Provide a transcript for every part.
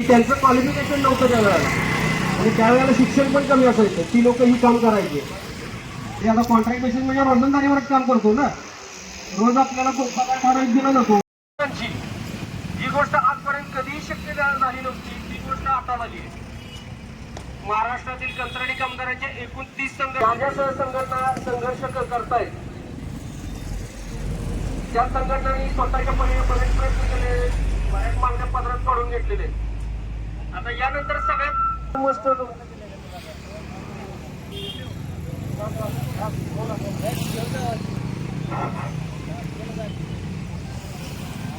त्यांचं क्वालिफिकेशन नव्हतं त्यावेळेला आणि त्यावेळेला शिक्षण पण कमी असायचं. ती लोक ही काम करायची. ते आता कॉन्ट्रॅक्ट बेसिस म्हणजे रोजंदारीवरच काम करतो ना. रोज आपल्याला पगार ठराविक दिला जातो. जी. गोष्ट आजपर्यंत कधीही शक्य झाली नव्हती ती गोष्ट आता झाली आहे. महाराष्ट्रातील कंत्राटी कामगारांचे एकूण तीस संघ माझ्या संघटना संघर्ष करतायत. त्या संघटनांनी स्वतःच्या परीने बरेच प्रयत्न केले. बऱ्याच मागण्या पत्रात काढून घेतलेले. आता यानंतर सगळ्यात गोष्ट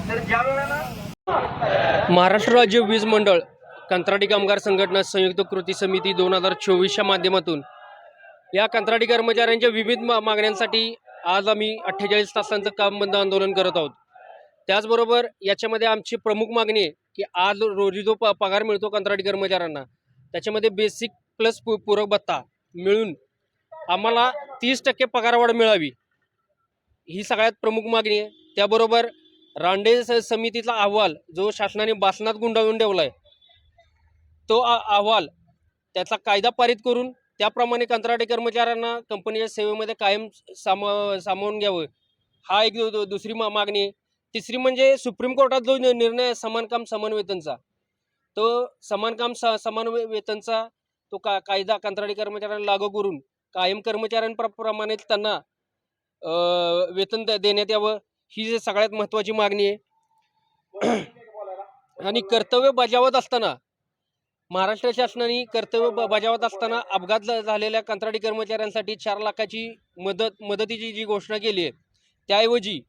तर ज्या वेळेला महाराष्ट्र राज्य वीज मंडळ कंत्राटी कामगार संघटना संयुक्त कृती समिती दोन हजार चोवीसच्या माध्यमातून या कंत्राटी कर्मचाऱ्यांच्या विविध मा मागण्यांसाठी आज आम्ही अठ्ठेचाळीस तासांचं काम बंद आंदोलन करत आहोत. त्याचबरोबर याच्यामध्ये आमची प्रमुख मागणी आहे की आज रोजी जो प पगार मिळतो कंत्राटी कर्मचाऱ्यांना त्याच्यामध्ये बेसिक प्लस पू पूरक भत्ता मिळून आम्हाला तीस टक्के पगारवाढ मिळावी. ही सगळ्यात प्रमुख मागणी आहे. त्याबरोबर रांडे स- समितीचा अहवाल जो शासनाने बासनात गुंडाळून ठेवला आहे तो अहवाल त्याचा कायदा पारित करून त्याप्रमाणे कंत्राटी कर्मचाऱ्यांना कंपनीच्या सेवेमध्ये कायम सामा सामावून घ्यावं. हा एक दुसरी मा मागणी आहे. तिसरी म्हणजे सुप्रीम कोर्टात जो निर्णय आहे समान काम समान वेतनचा. तो समान काम स समान वेतनचा तो का कायदा कंत्राटी कर्मचाऱ्यांना लागू करून कायम कर्मचाऱ्यांप्रमाणे त्यांना वेतन द- देण्यात यावं. ही सगळ्यात महत्त्वाची मागणी आहे. आणि कर्तव्य बजावत असताना महाराष्ट्र शासनाने कर्तव्य बजावत असताना अपघात झालेल्या कंत्राटी कर्मचाऱ्यांसाठी चार लाखाची मदत मदतीची जी घोषणा केली आहे त्याऐवजी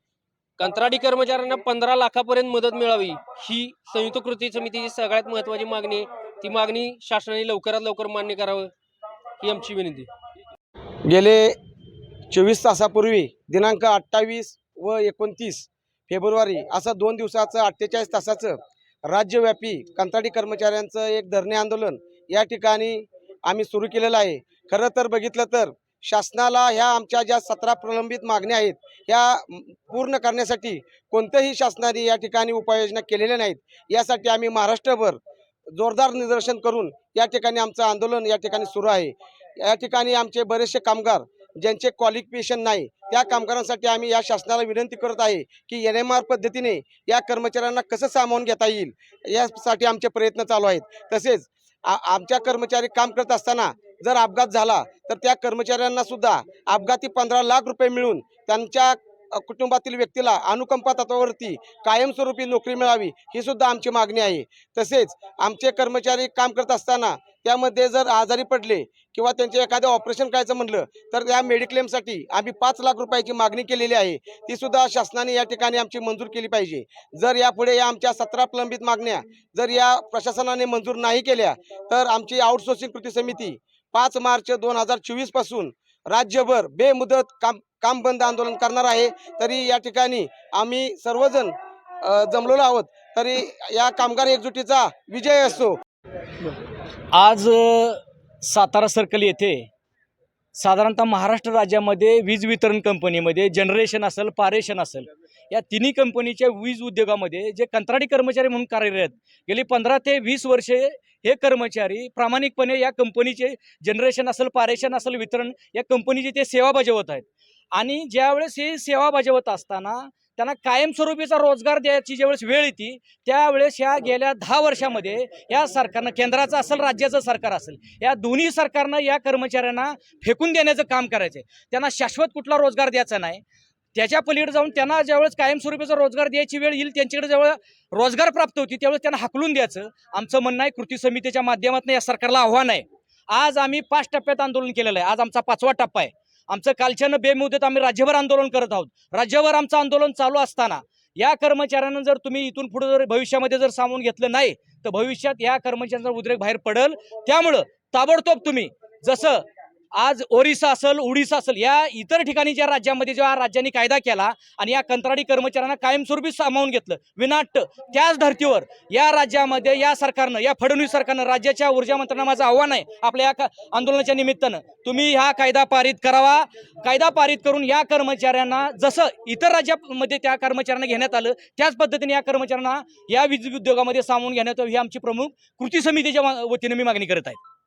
कंत्राटी कर्मचाऱ्यांना पंधरा लाखापर्यंत मदत मिळावी ही संयुक्त कृती समितीची सगळ्यात महत्त्वाची मागणी आहे. ती मागणी शासनाने लवकरात लवकर मान्य करावं ही आमची विनंती गेले चोवीस तासापूर्वी दिनांक अठ्ठावीस व एकोणतीस फेब्रुवारी असं दोन दिवसाचं अठ्ठेचाळीस तासाचं राज्यव्यापी कंत्राटी कर्मचाऱ्यांचं एक धरणे आंदोलन या ठिकाणी आम्ही सुरू केलेलं आहे. खरं तर बघितलं तर शासनाला ह्या आमच्या ज्या सतरा प्रलंबित मागण्या आहेत ह्या पूर्ण करण्यासाठी कोणत्याही शासनाने या ठिकाणी उपाययोजना केलेल्या नाहीत. यासाठी आम्ही महाराष्ट्रभर जोरदार निदर्शन करून या ठिकाणी आमचं आंदोलन या ठिकाणी सुरू आहे. या ठिकाणी आमचे बरेचसे कामगार ज्यांचे क्वालिफिकेशन नाही त्या कामगारांसाठी आम्ही या शासनाला विनंती करत आहे की एन एम आर पद्धतीने या कर्मचाऱ्यांना कसं सामावून घेता येईल यासाठी आमचे प्रयत्न चालू आहेत. तसेच आ आमच्या कर्मचारी काम करत असताना जर अपघात झाला तर त्या कर्मचाऱ्यांना सुद्धा अपघाती पंधरा लाख रुपये मिळून त्यांच्या कुटुंबातील व्यक्तीला अनुकंपा तत्वावरती कायमस्वरूपी नोकरी मिळावी ही सुद्धा आमची मागणी आहे. तसेच आमचे कर्मचारी काम करत असताना त्यामध्ये जर आजारी पडले किंवा त्यांचे एखादं ऑपरेशन करायचं म्हणलं तर त्या मेडिक्लेमसाठी आम्ही पाच लाख रुपयाची मागणी केलेली आहे. ती सुद्धा शासनाने या ठिकाणी आमची मंजूर केली पाहिजे. जर यापुढे या आमच्या सतरा प्रलंबित मागण्या जर या प्रशासनाने मंजूर नाही केल्या तर आमची आउटसोर्सिंग कृती समिती पाच मार्च दोन हजार चोवीसपासून राज्यभर बेमुदत काम काम बंद आंदोलन करणार आहे. तरी या ठिकाणी आम्ही सर्वजण जमलेलो आहोत. तरी या कामगार एकजुटीचा विजय असतो आज सातारा सर्कल येथे साधारणतः महाराष्ट्र राज्यामध्ये वीज वितरण कंपनीमध्ये जनरेशन असेल पारेशन असेल या तिन्ही कंपनीच्या वीज उद्योगामध्ये जे कंत्राटी कर्मचारी म्हणून कार्यरत गेली पंधरा ते वीस वर्षे हे कर्मचारी प्रामाणिकपणे या कंपनीचे जनरेशन असेल पारेशन असेल वितरण या कंपनीची ते सेवा बजावत आहेत. आणि ज्यावेळेस हे सेवा बजावत असताना त्यांना कायमस्वरूपीचा रोजगार द्यायची ज्यावेळेस वेळ येते त्यावेळेस ह्या गेल्या दहा वर्षामध्ये या सरकारनं केंद्राचं असेल राज्याचं सरकार असेल या दोन्ही सरकारनं या कर्मचाऱ्यांना फेकून देण्याचं काम करायचं त्यांना शाश्वत कुठला रोजगार द्यायचा नाही. त्याच्या पलीकडे जाऊन त्यांना ज्यावेळेस कायमस्वरूपीचा रोजगार द्यायची वेळ येईल त्यांच्याकडे जेव्हा रोजगार प्राप्त होती त्यावेळेस त्यांना हाकलून द्यायचं. आमचं म्हणणं आहे कृती समितीच्या माध्यमातून या सरकारला आव्हान आहे. आज आम्ही पाच टप्प्यात आंदोलन केलेलं आहे. आज आमचा पाचवा टप्पा आहे. आमचं कालच्यानं बेमुदत आम्ही राज्यभर आंदोलन करत आहोत. राज्यभर आमचं आंदोलन चालू असताना या कर्मचाऱ्यांना जर तुम्ही इथून पुढे जर भविष्यामध्ये जर सामावून घेतलं नाही तर भविष्यात या कर्मचाऱ्यांचा उद्रेक बाहेर पडेल. त्यामुळं ताबडतोब तुम्ही जसं आज ओरिसा असेल उडीसा असेल या इतर ठिकाणी ज्या राज्यामध्ये जेव्हा राज्यांनी कायदा केला आणि या कंत्राटी कर्मचाऱ्यांना कायमस्वरूपी सामावून घेतलं विनाट्य त्याच धर्तीवर या राज्यामध्ये या सरकारनं या फडणवीस सरकारनं राज्याच्या ऊर्जा मंत्र्यांना माझं आव्हान आहे आपल्या या आंदोलनाच्या निमित्तानं. तुम्ही हा कायदा पारित करावा. कायदा पारित करून या कर्मचाऱ्यांना जसं इतर राज्यामध्ये त्या कर्मचाऱ्यांना घेण्यात आलं त्याच पद्धतीने या कर्मचाऱ्यांना या वीज उद्योगामध्ये सामावून घेण्यात ही आमची प्रमुख कृती समितीच्या वतीने वतीनं मी मागणी करत आहे.